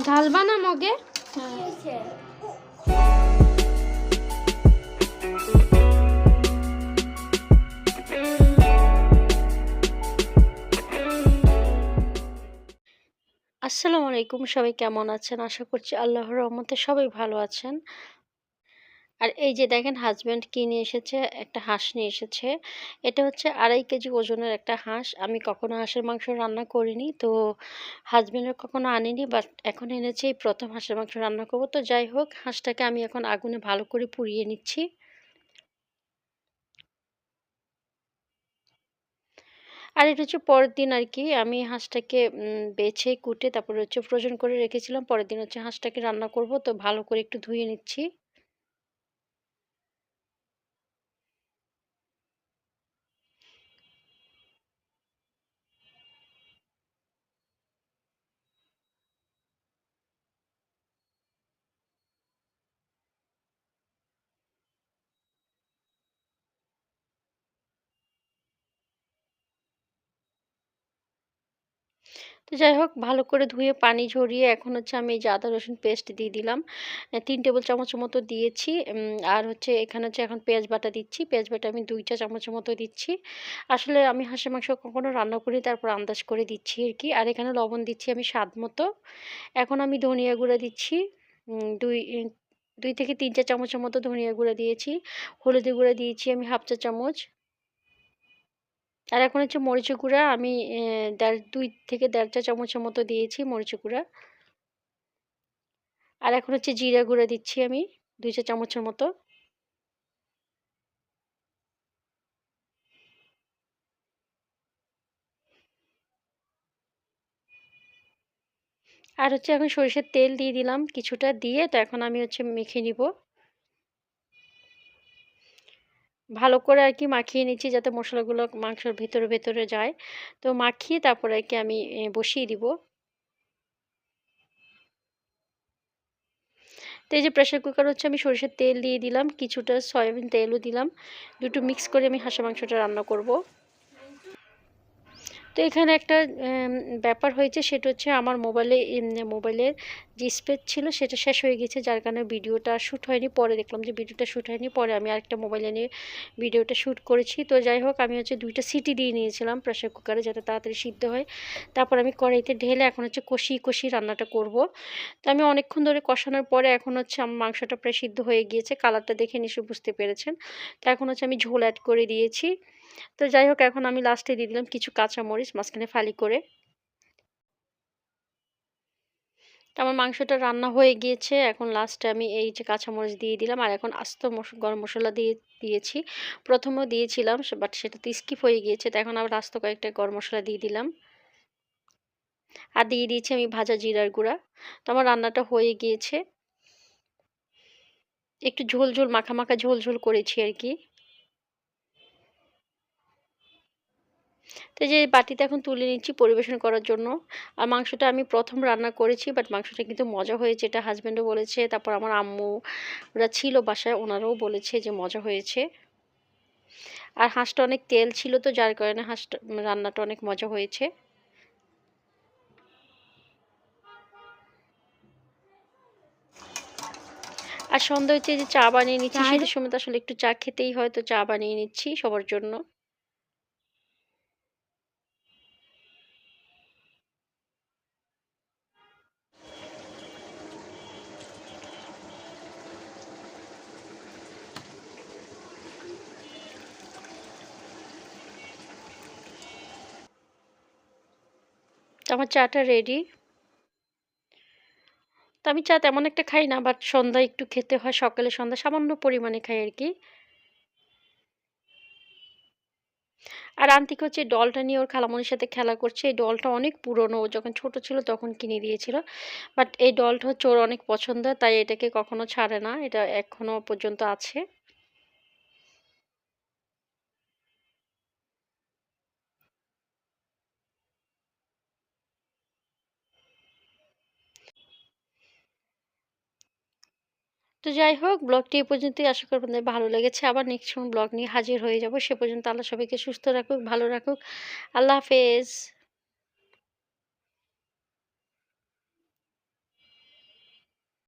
ঢালবা না মগে আসসালামু আলাইকুম, সবাই কেমন আছেন? আশা করছি আল্লাহর রহমতে সবাই ভালো আছেন। আর এই যে দেখেন হাজব্যান্ড কি নিয়ে এসেছে? একটা হাঁস নিয়ে এসেছে। এটা হচ্ছে আড়াই কেজি ওজনের একটা হাঁস। আমি কখনো হাঁসের মাংস রান্না করিনি, তো হাজব্যান্ডের কখনো আনিনি বাট এখন এনেছি এই প্রথম হাঁসের মাংস রান্না করব। তো যাই হোক, হাঁসটাকে আমি এখন আগুনে ভালো করে পুড়িয়ে নিচ্ছি। আর এটা হচ্ছে পরের দিন আর কি। আমি হাঁসটাকে বেছে, কুটে, তারপরে হচ্ছে ফ্রোজেন করে রেখেছিলাম। পরের দিন হচ্ছে হাঁসটাকে রান্না করব। তো ভালো করে একটু ধুয়ে নিচ্ছি। তো যাই হোক, ভালো করে ধুয়ে পানি ঝরিয়ে এখন হচ্ছে আমি এই আদা, রসুন পেস্ট দিয়ে দিলাম। তিন টেবিল চামচের মতো দিয়েছি। আর হচ্ছে এখানে হচ্ছে এখন পেঁয়াজ বাটা দিচ্ছি। পেঁয়াজ বাটা আমি দুইটা চামচের মতো দিচ্ছি। আসলে আমি হাঁসের মাংস কখনো রান্না করি, তারপর আন্দাজ করে দিচ্ছি আর কি। আর এখানে লবণ দিচ্ছি আমি স্বাদ মতো। এখন আমি ধনিয়া গুঁড়া দিচ্ছি। দুই দুই থেকে তিন চা চামচের মতো ধনিয়া গুঁড়া দিয়েছি। হলুদের গুঁড়া দিয়েছি আমি হাফ চা চামচ। আর এখন হচ্ছে মরিচের গুঁড়া আমি দেড়, দুই থেকে দেড় চা চামচের মতো দিয়েছি মরিচের গুঁড়া। আর এখন হচ্ছে জিরা গুঁড়া দিচ্ছি আমি দুই চা চামচের মতো। আর হচ্ছে এখন সরিষার তেল দিয়ে দিলাম কিছুটা, দিয়ে তো এখন আমি হচ্ছে মেখে নিব। ভালো করে আর কি মাখিয়ে নিচ্ছি যাতে মশলাগুলো মাংসের ভেতরে ভেতরে যায়। তো মাখিয়ে তারপরে আর কি আমি বসিয়ে দিব। তো এই যে প্রেশার কুকার হচ্ছে আমি সরিষার তেল দিয়ে দিলাম, কিছুটা সয়াবিন তেলও দিলাম। দুটো মিক্স করে আমি হাঁসের মাংসটা রান্না করব। তো এখানে একটা ব্যাপার হয়েছে, সেটা হচ্ছে আমার মোবাইলে মোবাইলের যে স্পেস ছিল, সেটা শেষ হয়ে গেছে, যার কারণে ভিডিওটা শ্যুট হয়নি, পরে দেখলাম যে ভিডিওটা শ্যুট হয়নি, পরে আমি আরেকটা মোবাইলে নিয়ে ভিডিওটা শ্যুট করেছি। তো যাই হোক, আমি হচ্ছে দুইটা সিটি দিয়ে নিয়েছিলাম প্রেশার কুকারে, যাতে তাড়াতাড়ি সিদ্ধ হয়। তারপর আমি কড়াইতে ঢেলে এখন হচ্ছে কষি কষি রান্নাটা করব। তো আমি অনেকক্ষণ ধরে কষানোর পরে এখন হচ্ছে আমার মাংসটা প্রায় সিদ্ধ হয়ে গিয়েছে, কালারটা দেখে নিশ্চয়ই বুঝতে পেরেছেন। তো এখন হচ্ছে আমি ঝোল অ্যাড করে দিয়েছি। তো যাই হোক, এখন আমি লাস্টে দিয়ে দিলাম কিছু কাঁচামরিচ। মাঝখানে ফালি করে। তো আমার মাংসটা রান্না হয়ে গিয়েছে। এখন লাস্টে আমি এই যে কাঁচামরিচ দিয়ে দিলাম, আর এখন আস্ত গরম মশলা দিয়ে দিয়েছি। প্রথমেও দিয়েছিলাম বাট সেটা তো স্কিপ হয়ে গিয়েছে, তো এখন আবার আস্ত কয়েকটা গরম মশলা দিয়ে দিলাম। আর দিয়ে দিয়েছি আমি ভাজা জিরার গুঁড়া। তো আমার রান্নাটা হয়ে গিয়েছে। একটু ঝোল ঝোল, মাখা মাখা ঝোল ঝোল করেছি আর কি। তো যে বাটিতে এখন তুলে নিচ্ছি পরিবেশন করার জন্য। আর মাংসটা আমি প্রথম রান্না করেছি বাট মাংসটা কিন্তু মজা হয়েছে এটা হাজব্যান্ডও বলেছে তারপর আমার আম্মু ওরা ছিল বাসায় ওনারাও বলেছে যে মজা হয়েছে। আর হাঁসটা অনেক তেল ছিল তো যার কারণে হাঁসটা রান্নাটা অনেক মজা হয়েছে। আর সন্ধ্যা হচ্ছে যে চা বানিয়ে নিচ্ছি শীতের সময় তো আসলে একটু চা খেতেই হয় তো চা বানিয়ে নিচ্ছি সবার জন্য। আমার চাটা রেডি তো আমি চা তেমন একটা খাই না বাট সন্ধ্যায় একটু খেতে হয়, সকালে সন্ধ্যা সামান্য পরিমাণে খাই আর কি আর আন্তিক হচ্ছে ডলটা নিয়ে ওর খালামনির সাথে খেলা করছে। এই ডলটা অনেক পুরনো, ও যখন ছোট ছিল তখন কিনে দিয়েছিল। বাট এই ডলটা হচ্ছে ওর অনেক পছন্দ তাই এটাকে কখনো ছাড়ে না, এটা এখনও পর্যন্ত আছে। তো যাই হোক, ব্লগটি এ পর্যন্তই। আশা করি আপনাদের ভালো লেগেছে। আবার নেক্সট কোন ব্লগ নিয়ে হাজির হয়ে যাব। সে পর্যন্ত আল্লাহ সবাইকে সুস্থ রাখুক, ভালো রাখুক। আল্লাহ হাফেজ।